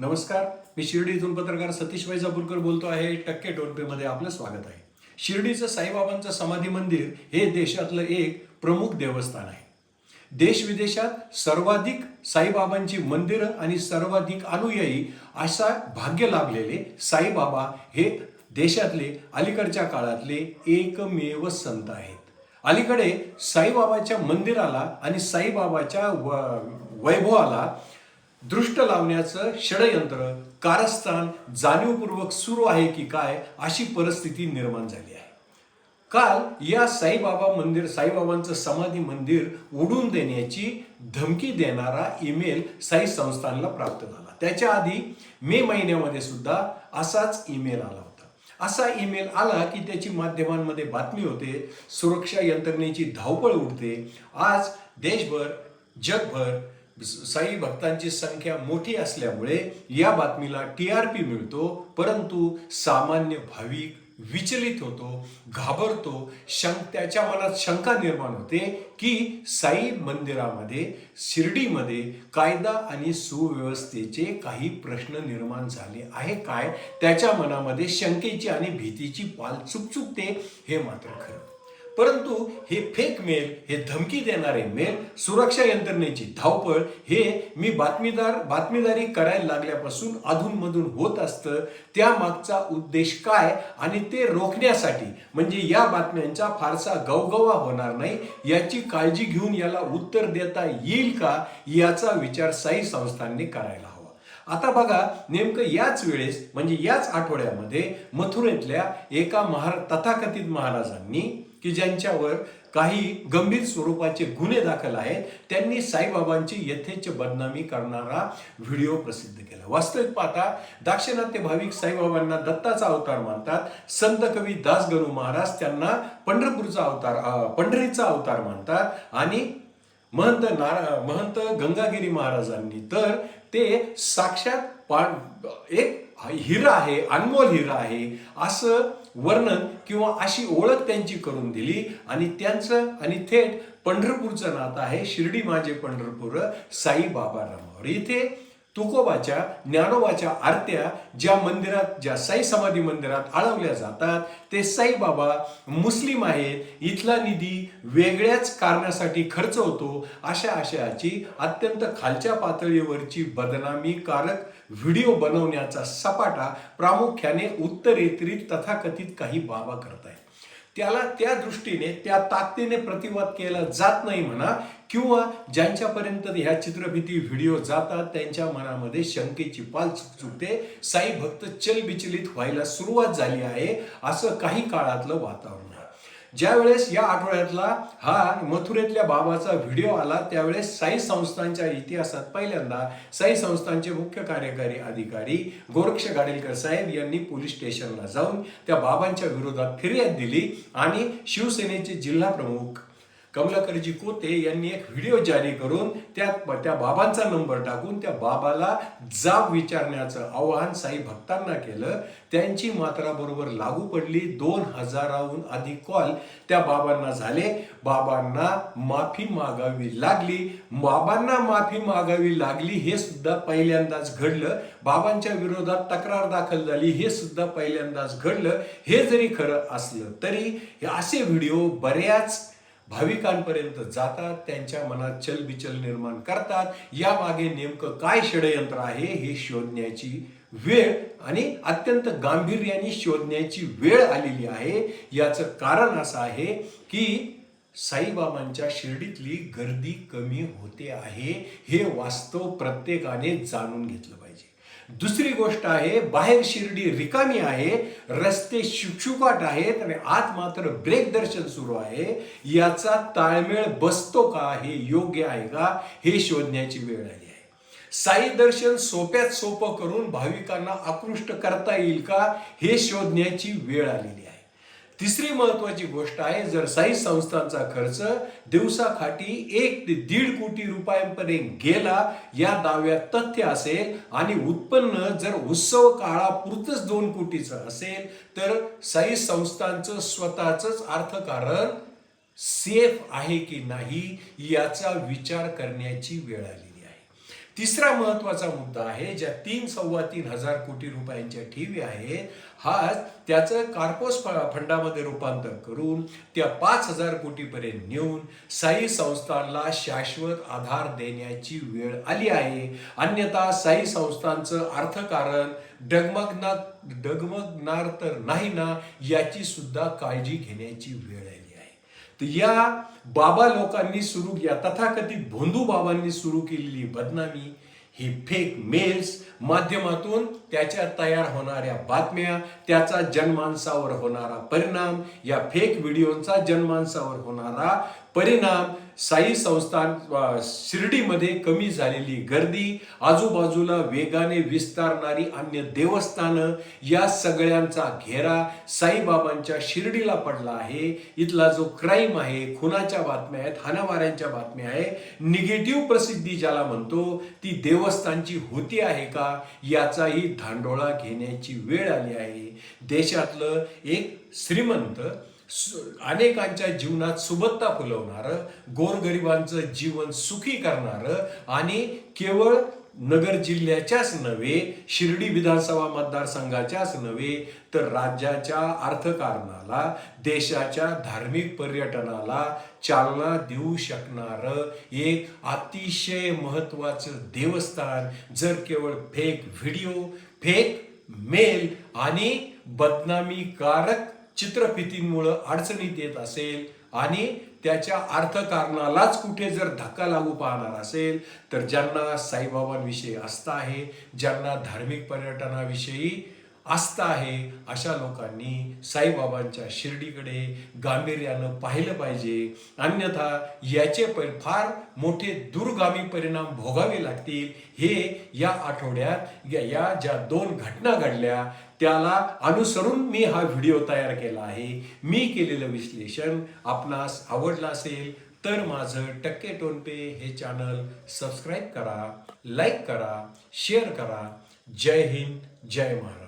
नमस्कार मी शिर्डी इथून पत्रकार सतीश वैजापूरकर बोलतो आहे. टक्के टोनपेमध्ये आपलं स्वागत आहे. शिर्डीचं साईबाबांचं समाधी मंदिर हे देशातलं एक प्रमुख देवस्थान आहे. देश विदेशात सर्वाधिक साईबाबांची मंदिरं आणि सर्वाधिक अनुयायी असा भाग्य लाभलेले साईबाबा हे देशातले अलीकडच्या काळातले एकमेव संत आहेत. अलीकडे साईबाबाच्या मंदिराला आणि साईबाबाच्या व- वैभवाला दृष्ट लावण्याचं षडयंत्र कारस्थान जाणीवपूर्वक सुरू आहे की काय अशी परिस्थिती निर्माण झाली आहे. काल या साईबाबा मंदिर साईबाबांचं समाधी मंदिर उडून देण्याची धमकी देणारा ईमेल साई संस्थानला प्राप्त झाला. त्याच्या आधी मे महिन्यामध्ये सुद्धा असाच ईमेल आला होता. असा ईमेल आला की त्याची माध्यमांमध्ये बातमी होते सुरक्षा यंत्रणेची धावपळ उडते. आज देशभर जगभर साई भक्तांची संख्या मोठी असल्यामुळे या बातमीला टी आर पी मिळतो परंतु सामान्य भाविक विचलित होतो घाबरतो शंक त्याच्या मनात शंका निर्माण होते की साई मंदिरामध्ये शिर्डीमध्ये कायदा आणि सुव्यवस्थेचे काही प्रश्न निर्माण झाले आहे काय? त्याच्या मनामध्ये शंकेची आणि भीतीची पाल चुकचुकते हे मात्र खरं. परंतु हे फेक मेल हे धमकी देणारे मेल सुरक्षा यंत्रणेची धावपळ हे मी बातमीदार बातमीदारी करायला लागल्यापासून अधूनमधून होत असतं. त्यामागचा उद्देश काय आणि ते रोखण्यासाठी म्हणजे या बातम्यांचा फारसा गवगवा होणार नाही याची काळजी घेऊन याला उत्तर देता येईल का याचा विचार साई संस्थांनी करायला आता बघा नेमकं याच वेळेस म्हणजे याच आठवड्यामध्ये मथुरेतल्या एका महार तथाकथित महाराजांनी की ज्यांच्यावर काही गंभीर स्वरूपाचे गुन्हे दाखल आहेत त्यांनी साईबाबांची यथेच्छ बदनामी करणारा व्हिडिओ प्रसिद्ध केला. वास्तविक पाहता दाक्षिणात्य भाविक साईबाबांना दत्ताचा अवतार मानतात संत कवी दासगणू महाराज त्यांना पंढरपूरचा अवतार पंढरीचा अवतार मानतात आणि महंत नारा महंत गंगागिरी महाराजांनी तर ते साक्षात पा एक हिरा आहे अनमोल हिरा आहे. असं वर्णन किंवा अशी ओळख त्यांची करून दिली. आणि त्यांचं आणि थेट पंढरपूरचं नातं आहे. शिर्डी माझे पंढरपूर साईबाबा रामावर. इथे तुकोबाच्या ज्ञानोबाच्या आरत्या ज्या मंदिरात ज्या साई समाधी मंदिरात आळवल्या जातात ते साईबाबा मुस्लिम आहेत इथला निधी वेगळ्याच कारणासाठी खर्च होतो अशा आशयाची अत्यंत खालच्या पातळीवरची बदनामीकारक व्हिडिओ बनवण्याचा सपाटा प्रामुख्याने उत्तरेतरी तथाकथित काही बाबा करत आहेत त्याला त्या दृष्टीने त्या ताकदीने प्रतिवाद केला जात नाही म्हणा किंवा ज्यांच्यापर्यंत ह्या चित्रफिती व्हिडिओ जातात त्यांच्या मनामध्ये शंकेची पाल चुकचुकते साई भक्त चलबिचलित व्हायला सुरुवात झाली आहे असं काही काळातलं वातावरण. ज्या वेळेस या आठवड्यातला हा मथुरेतल्या बाबाचा व्हिडिओ आला त्यावेळेस साई संस्थांच्या इतिहासात पहिल्यांदा साई संस्थांचे मुख्य कार्यकारी अधिकारी गोरक्ष गाडेलकर साहेब यांनी पोलीस स्टेशनला जाऊन त्या बाबांच्या विरोधात फिर्याद दिली आणि शिवसेनेचे जिल्हा प्रमुख कमलाकरजी कोते यांनी एक व्हिडिओ जारी करून त्या त्या बाबांचा नंबर टाकून त्या बाबाला जाब विचारण्याचं आवाहन साई भक्तांना केलं. त्यांची मात्रा बरोबर लागू पडली. दोन हजाराहून अधिक कॉल त्या बाबांना झाले. बाबांना माफी मागावी लागली. बाबांना माफी मागावी लागली हे सुद्धा पहिल्यांदाच घडलं. बाबांच्या विरोधात तक्रार दाखल झाली. हे सुद्धा पहिल्यांदाच घडलं. हे जरी खरं असलं तरी असे व्हिडिओ बऱ्याच भाविकांपर्यंत जातात त्यांच्या मनात चलबिचल निर्माण करतात. यामागे नेमकं काय षडयंत्र आहे हे शोधण्याची वेळ आणि अत्यंत गांभीर्याने शोधण्याची वेळ आलेली आहे. याचं कारण असं आहे की साईबाबांच्या शिर्डीतली गर्दी कमी होते आहे हे वास्तव प्रत्येकाने जाणून घेतलं. दुसरी गोष्ट आहे बाहेर शिर्डी रिकामी आहे रस्ते शुकशुकाट आहेत आणि आत मात्र ब्रेक दर्शन सुरू आहे. याचा ताळमेळ बसतो का हे योग्य आहे का हे शोधण्याची वेळ आली आहे. साई दर्शन सोप्यात सोपं करून भाविकांना आकृष्ट करता येईल का हे शोधण्याची वेळ आलेली आहे. तिसरी महत्वाची गोष्ट आहे जर साई संस्थांचा खर्च दिवसाखाटी एक ते दीड कोटी रुपयांपर्यंत गेला या दाव्यात तथ्य असेल आणि उत्पन्न जर उत्सव काळापुरतच दोन कोटीचं असेल तर साई संस्थांचं स्वतःच अर्थकारण सेफ आहे की नाही याचा विचार करण्याची वेळ आली. तिसरा महत्त्वाचा मुद्दा आहे ज्या तीन सव्वा तीन हजार कोटी रुपयांच्या ठेवी आहेत हा त्याचं कार्पोस फंडामध्ये रूपांतर करून त्या पाच हजार कोटीपर्यंत नेऊन साई संस्थांना शाश्वत आधार देण्याची वेळ आली आहे. अन्यथा साई संस्थांचं अर्थकारण डगमगणार डगमगणार तर नाही ना याची सुद्धा काळजी घेण्याची वेळ आहे. तर या बाबा लोकांनी सुरू या तथाकथित भोंदू बाबांनी सुरू केलेली बदनामी ही फेक मेल्स माध्यमातून त्याच्या तयार होणाऱ्या बातम्या त्याचा जनमानसावर होणारा परिणाम या फेक व्हिडिओचा जनमानसावर होणारा परिणाम साई संस्थान शिर्डीमध्ये कमी झालेली गर्दी आजूबाजूला वेगाने विस्तारणारी अन्य देवस्थानं या सगळ्यांचा घेरा साईबाबांच्या शिर्डीला पडला आहे. इथला जो क्राईम आहे खुनाच्या बातम्या आहेत हाणामाऱ्यांच्या बातम्या आहे. निगेटिव्ह प्रसिद्धी ज्याला म्हणतो ती देवस्थानची होती आहे का याचाही धांडोळा घेण्याची वेळ आली आहे. देशातलं एक श्रीमंत अनेकांच्या जीवनात सुबत्ता फुलवणारं गोरगरिबांचं जीवन सुखी करणारं आणि केवळ नगर जिल्ह्याच्याच नव्हे शिर्डी विधानसभा मतदारसंघाच्याच नव्हे तर राज्याच्या अर्थकारणाला देशाच्या धार्मिक पर्यटनाला चालना देऊ शकणारं एक अतिशय महत्त्वाचं देवस्थान जर केवळ फेक व्हिडिओ फेक मेल आणि बदनामीकारक चित्रफितींमुळं अडचणीत येत असेल आणि त्याच्या अर्थकारणालाच कुठे जर धक्का लागू पाहणार असेल तर ज्यांना साईबाबांविषयी आस्था आहे ज्यांना धार्मिक पर्यटनाविषयी आस्था आहे अशा लोकांनी साईबाबांच्या शिर्डीकडे गांभीर्यानं पाहिलं पाहिजे. अन्यथा याचे पर फार मोठे दूरगामी परिणाम भोगावे लागतील. हे या आठवड्यात या- या ज्या दोन घटना घडल्या त्याला अनुसरून मी हा व्हिडिओ तयार केला आहे. मी केलेलं विश्लेषण आपणास आवडलं असेल तर माझं टक्के टोनपे हे चॅनल सबस्क्राईब करा लाईक करा शेअर करा. जय हिंद जय महाराज